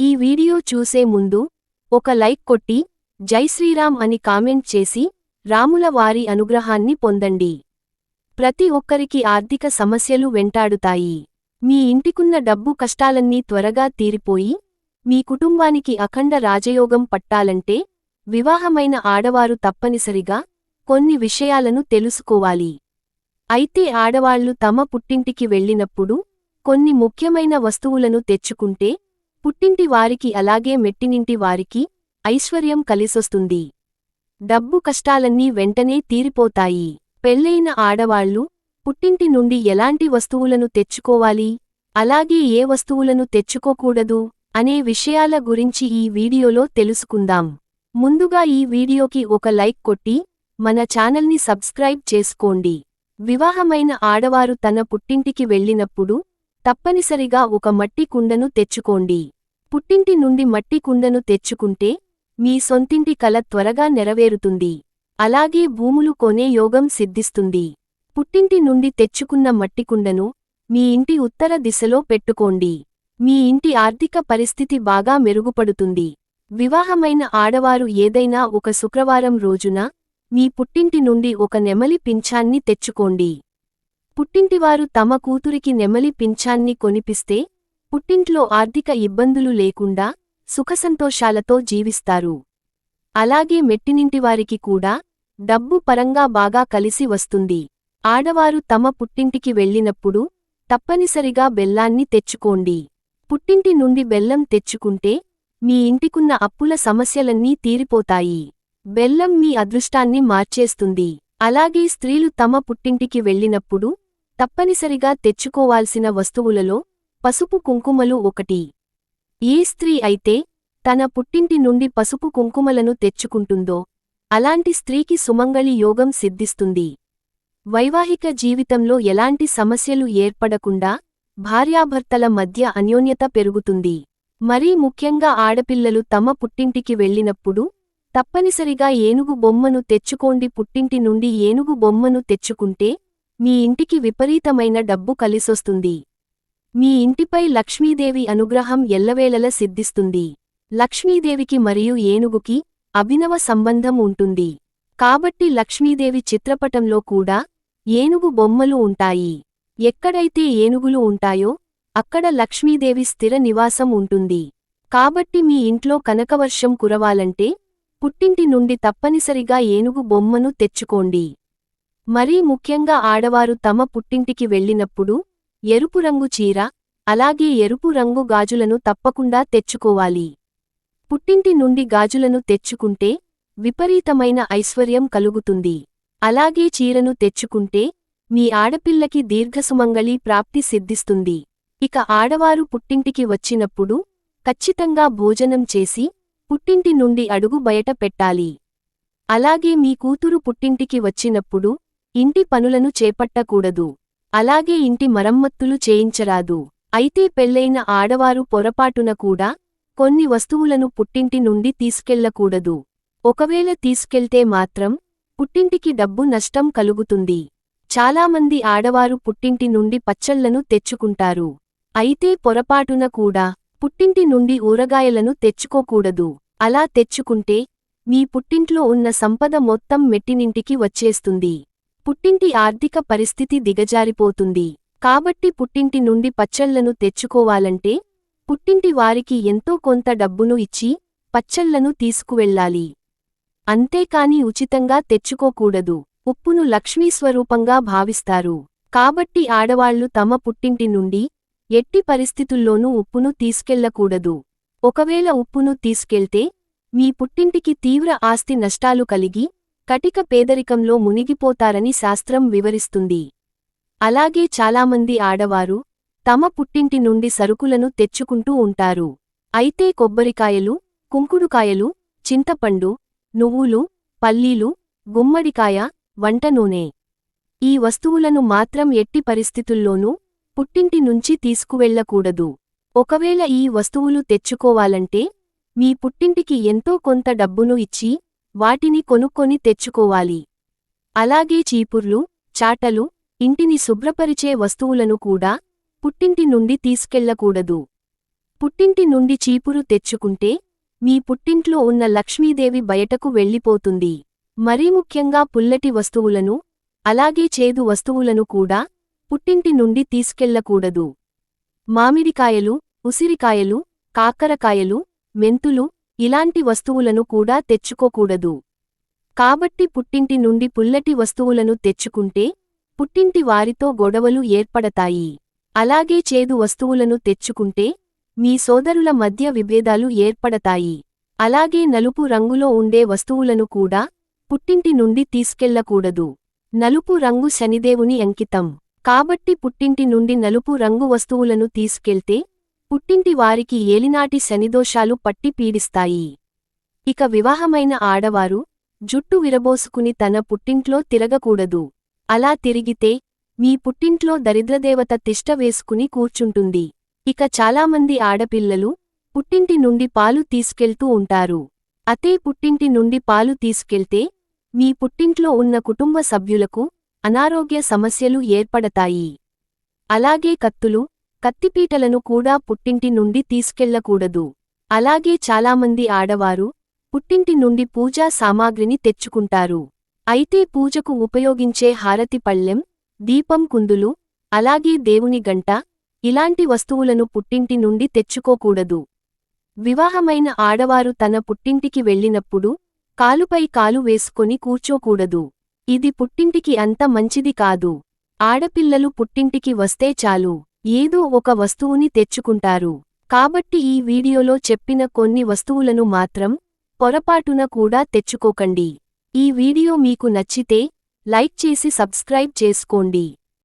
ఈ వీడియో చూసే ముందు ఒక లైక్ కొట్టి జై శ్రీరామ్ అని కామెంట్ చేసి రాముల వారి అనుగ్రహాన్ని పొందండి. ప్రతి ఒక్కరికి ఆర్థిక సమస్యలు వెంటాడుతాయి. మీ ఇంటికున్న డబ్బు కష్టాలన్నీ త్వరగా తీరిపోయి మీ కుటుంబానికి అఖండ రాజయోగం పట్టాలంటే వివాహమైన ఆడవారు తప్పనిసరిగా కొన్ని విషయాలను తెలుసుకోవాలి. అయితే ఆడవాళ్ళు తమ పుట్టింటికి వెళ్ళినప్పుడు కొన్ని ముఖ్యమైన వస్తువులను తెచ్చుకుంటే పుట్టింటి వారికి అలాగే మెట్టినింటి వారికి ఐశ్వర్యం కలిసొస్తుంది. డబ్బు కష్టాలన్నీ వెంటనే తీరిపోతాయి. పెళ్ళైన ఆడవాళ్ళు పుట్టింటి నుండి ఎలాంటి వస్తువులను తెచ్చుకోవాలి? అలాగే ఏ వస్తువులను తెచ్చుకోకూడదు? అనే విషయాల గురించి ఈ వీడియోలో తెలుసుకుందాం. ముందుగా ఈ వీడియోకి ఒక లైక్ కొట్టి మన ఛానల్ని సబ్స్క్రైబ్ చేసుకోండి. వివాహమైన ఆడవారు తన పుట్టింటికి వెళ్ళినప్పుడు తప్పనిసరిగా ఒక మట్టి కుండను తెచ్చుకోండి. పుట్టింటి నుండి మట్టి కుండను తెచ్చుకుంటే మీ సొంతింటి కల త్వరగా నెరవేరుతుంది. అలాగే భూములు కొనే యోగం సిద్ధిస్తుంది. పుట్టింటి నుండి తెచ్చుకున్న మట్టికుండను మీ ఇంటి ఉత్తర దిశలో పెట్టుకోండి. మీ ఇంటి ఆర్థిక పరిస్థితి బాగా మెరుగుపడుతుంది. వివాహమైన ఆడవారు ఏదైనా ఒక శుక్రవారం రోజున మీ పుట్టింటి నుండి ఒక నెమలి పింఛాన్ని తెచ్చుకోండి. పుట్టింటివారు తమ కూతురికి నెమలి పింఛాన్ని కొనిపిస్తే పుట్టింట్లో ఆర్థిక ఇబ్బందులు లేకుండా సుఖసంతోషాలతో జీవిస్తారు. అలాగే మెట్టినింటివారికి కూడా డబ్బు పరంగా బాగా కలిసి వస్తుంది. ఆడవారు తమ పుట్టింటికి వెళ్ళినప్పుడు తప్పనిసరిగా బెల్లాన్ని తెచ్చుకోండి. పుట్టింటి నుండి బెల్లం తెచ్చుకుంటే మీ ఇంటికున్న అప్పుల సమస్యలన్నీ తీరిపోతాయి. బెల్లం మీ అదృష్టాన్ని మార్చేస్తుంది. అలాగే స్త్రీలు తమ పుట్టింటికి వెళ్ళినప్పుడు తప్పనిసరిగా తెచ్చుకోవాల్సిన వస్తువులలో పసుపు కుంకుమలు ఒకటి. ఏ స్త్రీ అయితే తన పుట్టింటి నుండి పసుపు కుంకుమలను తెచ్చుకుంటుందో అలాంటి స్త్రీకి సుమంగళి యోగం సిద్ధిస్తుంది. వైవాహిక జీవితంలో ఎలాంటి సమస్యలు ఏర్పడకుండా భార్యాభర్తల మధ్య అన్యోన్యత పెరుగుతుంది. మరీ ముఖ్యంగా ఆడపిల్లలు తమ పుట్టింటికి వెళ్ళినప్పుడు తప్పనిసరిగా ఏనుగు బొమ్మను తెచ్చుకోండి. పుట్టింటి నుండి ఏనుగు బొమ్మను తెచ్చుకుంటే మీ ఇంటికి విపరీతమైన డబ్బు కలిసొస్తుంది. మీ ఇంటిపై లక్ష్మీదేవి అనుగ్రహం ఎల్లవేళల సిద్ధిస్తుంది. లక్ష్మీదేవికి మరియు ఏనుగుకి అభినవ సంబంధం ఉంటుంది. కాబట్టి లక్ష్మీదేవి చిత్రపటంలో కూడా ఏనుగు బొమ్మలు ఉంటాయి. ఎక్కడైతే ఏనుగులు ఉంటాయో అక్కడ లక్ష్మీదేవి స్థిర నివాసం ఉంటుంది. కాబట్టి మీ ఇంట్లో కనకవర్షం కురవాలంటే పుట్టింటి నుండి తప్పనిసరిగా ఏనుగు బొమ్మను తెచ్చుకోండి. మరీ ముఖ్యంగా ఆడవారు తమ పుట్టింటికి వెళ్ళినప్పుడు ఎరుపు రంగు చీర అలాగే ఎరుపు రంగు గాజులను తప్పకుండా తెచ్చుకోవాలి. పుట్టింటి నుండి గాజులను తెచ్చుకుంటే విపరీతమైన ఐశ్వర్యం కలుగుతుంది. అలాగే చీరను తెచ్చుకుంటే మీ ఆడపిల్లకి దీర్ఘసుమంగళి ప్రాప్తి సిద్ధిస్తుంది. ఇక ఆడవారు పుట్టింటికి వచ్చినప్పుడు ఖచ్చితంగా భోజనం చేసి పుట్టింటి నుండి అడుగు బయట పెట్టాలి. అలాగే మీ కూతురు పుట్టింటికి వచ్చినప్పుడు ఇంటి పనులను చేపట్టకూడదు. అలాగే ఇంటి మరమ్మత్తులు చేయించరాదు. అయితే పెళ్ళైన ఆడవారు పొరపాటున కూడా కొన్ని వస్తువులను పుట్టింటి నుండి తీసుకెళ్ళకూడదు. ఒకవేళ తీసుకెళ్తే మాత్రం పుట్టింటికి డబ్బు నష్టం కలుగుతుంది. చాలామంది ఆడవారు పుట్టింటి నుండి పచ్చళ్ళను తెచ్చుకుంటారు. అయితే పొరపాటున కూడా పుట్టింటి నుండి ఊరగాయలను తెచ్చుకోకూడదు. అలా తెచ్చుకుంటే మీ పుట్టింట్లో ఉన్న సంపద మొత్తం మెట్టినింటికి వచ్చేస్తుంది. పుట్టింటి ఆర్థిక పరిస్థితి దిగజారిపోతుంది. కాబట్టి పుట్టింటి నుండి పచ్చళ్ళను తెచ్చుకోవాలంటే పుట్టింటి వారికి ఎంతో కొంత డబ్బును ఇచ్చి పచ్చళ్ళను తీసుకువెళ్ళాలి. అంతేకాని ఉచితంగా తెచ్చుకోకూడదు. ఉప్పును లక్ష్మీస్వరూపంగా భావిస్తారు. కాబట్టి ఆడవాళ్ళు తమ పుట్టింటి నుండి ఎట్టి పరిస్థితుల్లోనూ ఉప్పును తీసుకెళ్ళకూడదు ఒకవేళ ఉప్పును తీసుకెళ్తే మీ పుట్టింటికి తీవ్ర ఆస్తి నష్టాలు కలిగి కటిక పేదరికంలో మునిగిపోతారని శాస్త్రం వివరిస్తుంది. అలాగే చాలామంది ఆడవారు తమ పుట్టింటి నుండి సరుకులను తెచ్చుకుంటూ ఉంటారు. అయితే కొబ్బరికాయలు కుంకుడుకాయలు చింతపండు నువ్వులు పల్లీలు గుమ్మడికాయ వంట నూనె ఈ వస్తువులను మాత్రం ఎట్టి పరిస్థితుల్లోనూ పుట్టింటి నుంచి తీసుకువెళ్ళకూడదు ఒకవేళ ఈ వస్తువులు తెచ్చుకోవాలంటే మీ పుట్టింటికి ఎంతో కొంత డబ్బును ఇచ్చి వాటిని కొనుక్కొని తెచ్చుకోవాలి. అలాగే చీపుర్లు చాటలు ఇంటిని శుభ్రపరిచే వస్తువులను కూడా పుట్టింటి నుండి తీసుకెళ్ళకూడదు. పుట్టింటి నుండి చీపురు తెచ్చుకుంటే మీ పుట్టింట్లో ఉన్న లక్ష్మీదేవి బయటకు వెళ్ళిపోతుంది. మరీ ముఖ్యంగా పుల్లటి వస్తువులను అలాగే చేదు వస్తువులను కూడా పుట్టింటి నుండి తీసుకెళ్ళకూడదు. మామిడికాయలు ఉసిరికాయలు కాకరకాయలు మెంతులు ఇలాంటి వస్తువులను కూడా తెచ్చుకోకూడదు. కాబట్టి పుట్టింటి నుండి పుల్లటి వస్తువులను తెచ్చుకుంటే పుట్టింటి వారితో గొడవలు ఏర్పడతాయి. అలాగే చేదు వస్తువులను తెచ్చుకుంటే మీ సోదరుల మధ్య విభేదాలు ఏర్పడతాయి. అలాగే నలుపు రంగులో ఉండే వస్తువులను కూడా పుట్టింటి నుండి తీసుకెళ్ళకూడదు. నలుపు రంగు శనిదేవుని అంకితం. కాబట్టి పుట్టింటి నుండి నలుపు రంగు వస్తువులను తీసుకెళ్తే పుట్టింటి వారికి ఏలినాటి శనిదోషాలు పట్టి పీడిస్తాయి. ఇక వివాహమైన ఆడవారు జుట్టు విరబోసుకుని తన పుట్టింట్లో తిరగకూడదు. అలా తిరిగితే మీ పుట్టింట్లో దరిద్రదేవత తిష్ట వేసుకుని కూర్చుంటుంది. ఇక చాలామంది ఆడపిల్లలు పుట్టింటి నుండి పాలు తీసుకెళ్తూ ఉంటారు. అతే పుట్టింటి నుండి పాలు తీసుకెళ్తే మీ పుట్టింట్లో ఉన్న కుటుంబ సభ్యులకు అనారోగ్య సమస్యలు ఏర్పడతాయి. అలాగే కత్తులు కత్తిపీటలను కూడా పుట్టింటి నుండి తీసుకెళ్ళకూడదు. అలాగే చాలామంది ఆడవారు పుట్టింటి నుండి పూజా సామాగ్రిని తెచ్చుకుంటారు. అయితే పూజకు ఉపయోగించే హారతి పళ్ళెం దీపం కుందులు అలాగే దేవుని గంట ఇలాంటి వస్తువులను పుట్టింటి నుండి తెచ్చుకోకూడదు. వివాహమైన ఆడవారు తన పుట్టింటికి వెళ్ళినప్పుడు కాలుపై కాలు వేసుకొని కూర్చోకూడదు. ఇది పుట్టింటికి అంత మంచిది కాదు. ఆడపిల్లలు పుట్టింటికి వస్తే చాలు. ఏదో ఒక వస్తువుని తెచ్చుకుంటారు. కాబట్టి ఈ వీడియోలో చెప్పిన కొన్ని వస్తువులను మాత్రం పొరపాటున కూడా తెచ్చుకోకండి. ఈ వీడియో మీకు నచ్చితే లైక్ చేసి సబ్స్క్రైబ్ చేసుకోండి.